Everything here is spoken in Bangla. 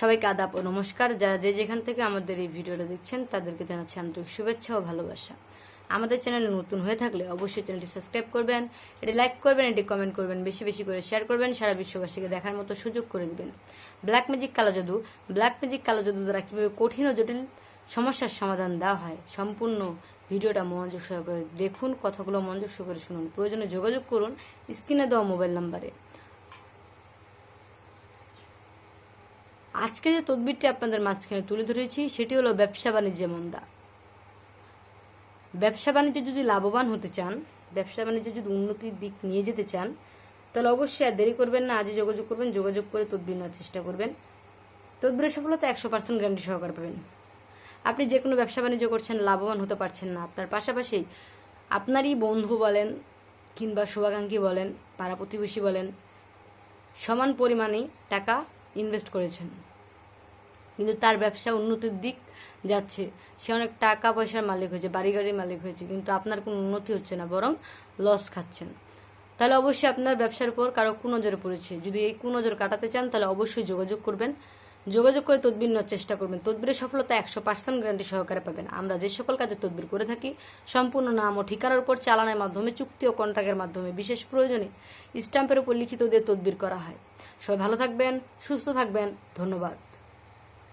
সবাইকে আদাব ও নমস্কার। যারা যে যেখান থেকে আমাদের এই ভিডিওটা দেখছেন, তাদেরকে জানাচ্ছি আন্তরিক শুভেচ্ছা ও ভালোবাসা। আমাদের চ্যানেলে নতুন হয়ে থাকলে অবশ্যই চ্যানেলটি সাবস্ক্রাইব করবেন, এটি লাইক করবেন, এটি কমেন্ট করবেন, বেশি বেশি করে শেয়ার করবেন, সারা বিশ্ববাসীকে দেখার মতো সুযোগ করে দিবেন। ব্ল্যাক ম্যাজিক কালো জাদু, ব্ল্যাক ম্যাজিক কালো জাদু দ্বারা কীভাবে কঠিন ও জটিল সমস্যার সমাধান দেওয়া হয়, সম্পূর্ণ ভিডিওটা মনোযোগ সহকারে দেখুন, কথাগুলো মনোযোগ সহকারে শুনুন, প্রয়োজনে যোগাযোগ করুন, স্ক্রিনে দেওয়া মোবাইল নাম্বারে। আজকে যে তদবিরটি আপনাদের মাঝখানে তুলে ধরেছি, সেটি হলো ব্যবসা বাণিজ্যে মন্দা। ব্যবসা বাণিজ্যে যদি লাভবান হতে চান, ব্যবসা বাণিজ্যে যদি উন্নতির দিক নিয়ে যেতে চান, তাহলে অবশ্যই আর দেরি করবেন না, আজই যোগাযোগ করবেন, যোগাযোগ করে তদবির নেওয়ার চেষ্টা করবেন। তদবিরের সফলতা একশো পার্সেন্ট গ্যারান্টি সহকারে পাবেন। আপনি যে কোনো ব্যবসা বাণিজ্য করছেন, লাভবান হতে পারছেন না আপনার পাশাপাশি আপনারই বন্ধু বলেন কিংবা শুভাকাঙ্ক্ষী বলেন, পাড়া প্রতিবেশী বলেন, সমান পরিমাণে টাকা ইনভেস্ট করেছেন। কিন্তু তার ব্যবসা উন্নতির দিক যাচ্ছে। সে অনেক টাকা পয়সার মালিক হয়েছে বাড়ি গাড়ির মালিক হয়েছে, কিন্তু আপনার কোনো উন্নতি হচ্ছে না, বরং লস খাচ্ছেন। তাহলে অবশ্যই আপনার ব্যবসার উপর কারও কুনজর পড়েছে। যদি এই কুনজর কাটাতে চান, তাহলে অবশ্যই যোগাযোগ করবেন। যোগাযোগ করে তদবির নেওয়ার চেষ্টা করবেন। তদবিরের সফলতা একশো পার্সেন্ট গ্যারান্টি সহকারে পাবেন। আমরা যে সকল কাজে তদবির করে থাকি, সম্পূর্ণ নাম ও ঠিকানার উপর চালানের মাধ্যমে, চুক্তি ও কন্ট্রাক্টের মাধ্যমে, বিশেষ প্রয়োজনে স্ট্যাম্পের উপর লিখিত দিয়ে তদবির করা হয়। সবাই ভালো থাকবেন, সুস্থ থাকবেন। ধন্যবাদ।